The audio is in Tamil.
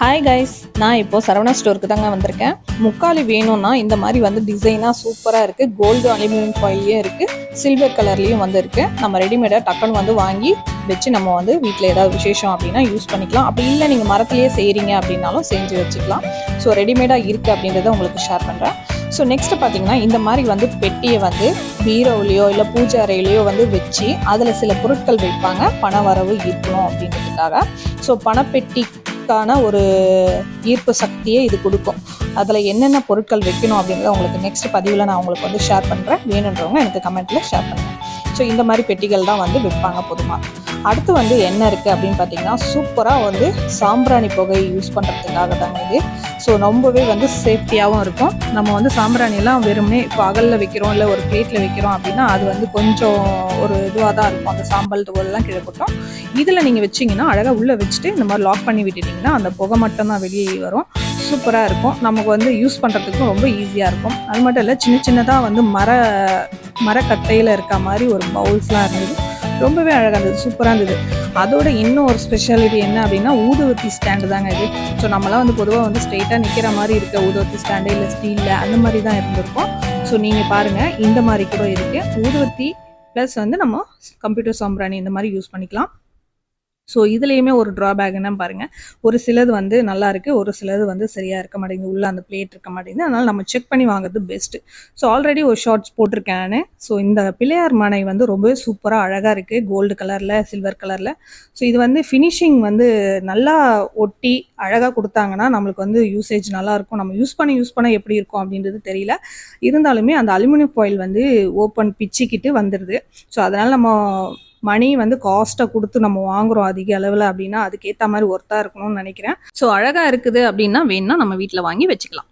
ஹாய் கைஸ் நான் இப்போ சரவணா ஸ்டோருக்கு தாங்க வந்திருக்கேன். முக்காலி வேணும்னா இந்த மாதிரி வந்து டிசைனாக சூப்பராக இருக்குது கோல்டு அலுமினியம் ஃபாயிலையும் இருக்குது சில்வர் கலர்லேயும் வந்து இருக்குது நம்ம ரெடிமேடாக டக்குன்னு வந்து வாங்கி வச்சு நம்ம வந்து வீட்டில் ஏதாவது விசேஷம் அப்படின்னா யூஸ் பண்ணிக்கலாம். அப்படி இல்லை நீங்கள் மரத்துலேயே செய்கிறீங்க அப்படின்னாலும் செஞ்சு வச்சுக்கலாம். ஸோ ரெடிமேடாக இருக்குது அப்படின்றத உங்களுக்கு ஷேர் பண்ணுறேன் ஸோ நெக்ஸ்ட் பார்த்தீங்கன்னா இந்த மாதிரி வந்து பெட்டியை வந்து பீரோவிலையோ இல்லை பூஜை அறையிலையோ வந்து வச்சு அதில் சில பொருட்கள் வைப்பாங்க. பண வரவு இருக்கணும் அப்படின்றதுக்காக. ஸோ பணப்பெட்டி பணப்பெட்டிக்கான ஒரு ஈர்ப்பு சக்தியை இது கொடுக்கும். அதில் என்னென்ன பொருட்கள் வைக்கணும் அப்படிங்கிறத உங்களுக்கு நெக்ஸ்ட் பதிவில் நான் உங்களுக்கு வந்து ஷேர் பண்ணுறேன் வேணுன்றவங்க எனக்கு கமெண்ட்டில் ஷேர் பண்ணுங்கள் ஸோ இந்த மாதிரி பெட்டிகள் தான் வந்து விற்பாங்க பொதுவாக அடுத்து வந்து என்ன இருக்குது அப்படின்னு பார்த்தீங்கன்னா சூப்பராக வந்து சாம்பிராணி புகை யூஸ் பண்ணுறதுக்காக தாங்க இது. ஸோ ரொம்பவே வந்து சேஃப்டியாகவும் இருக்கும். நம்ம வந்து சாம்பிராணிலாம் வெறுமனே இப்போ அகலில் வைக்கிறோம் இல்லை ஒரு பிளேட்டில் வைக்கிறோம் அப்படின்னா அது வந்து கொஞ்சம் ஒரு இதுவாக தான் இருக்கும். அந்த சாம்பல் தோல்லாம் கீழே போட்டோம். இதில் நீங்கள் வச்சிங்கன்னா அழகாக உள்ளே வச்சுட்டு இந்த மாதிரி லாக் பண்ணி விட்டுட்டிங்கன்னா அந்த புகை மட்டும் தான் வெளியே வரும். சூப்பராக இருக்கும். நமக்கு வந்து யூஸ் பண்ணுறதுக்கும் ரொம்ப ஈஸியாக இருக்கும். அது மட்டும் இல்லை சின்ன சின்னதாக வந்து மர மரக்கட்டையில் இருக்க மாதிரி ஒரு பவுல்ஸ்லாம் இருந்தது. ரொம்பவே அழகாக இருந்தது சூப்பராக இருந்தது. அதோட இன்னும் ஒரு ஸ்பெஷாலிட்டி என்ன அப்படின்னா ஊதுவத்தி ஸ்டாண்டு தாங்க இது. ஸோ நம்மளாம் வந்து பொதுவாக வந்து ஸ்ட்ரெயிட்டாக நிற்கிற மாதிரி இருக்க ஊதுவத்தி ஸ்டாண்டு இல்லை ஸ்டீலில் அந்த மாதிரி தான் இருந்திருக்கும். ஸோ நீங்கள் பாருங்கள் இந்த மாதிரி கூட இருக்குது ஊதுவத்தி ப்ளஸ் வந்து நம்ம கம்ப்யூட்டர் சாம்பிராணி இந்த மாதிரி யூஸ் பண்ணிக்கலாம். ஸோ இதுலேயுமே ஒரு ட்ராபேக் என்ன பாருங்கள் ஒரு சிலது வந்து நல்லா இருக்குது ஒரு சிலது வந்து சரியாக இருக்க மாட்டேங்குது உள்ளே அந்த பிளேட் இருக்க மாட்டேங்குது. அதனால் நம்ம செக் பண்ணி வாங்குறது பெஸ்ட்டு ஸோ ஆல்ரெடி ஒரு ஷார்ட்ஸ் போட்டிருக்கேன் நான். ஸோ இந்த பிள்ளையார் மனை வந்து ரொம்பவே சூப்பராக அழகாக இருக்குது கோல்டு கலரில் சில்வர் கலரில் ஸோ இது வந்து ஃபினிஷிங் வந்து நல்லா ஒட்டி அழகாக கொடுத்தாங்கன்னா நம்மளுக்கு வந்து யூசேஜ் நல்லாயிருக்கும் நம்ம யூஸ் பண்ணி யூஸ் பண்ண எப்படி இருக்கும் அப்படின்றது தெரியல. இருந்தாலுமே அந்த அலுமினியம் ஃபாயில் வந்து ஓப்பன் பிச்சுக்கிட்டு வந்துடுது ஸோ அதனால் நம்ம மணி வந்து காஸ்ட்டை கொடுத்து நம்ம வாங்குறோம் அதிக அளவில் அப்படின்னா அதுக்கேற்ற மாதிரி ஒர்த்தாக இருக்கணும்னு நினைக்கிறேன். ஸோ அழகாக இருக்குது அப்படின்னா வேணும்னா நம்ம வீட்டில் வாங்கி வச்சுக்கலாம்.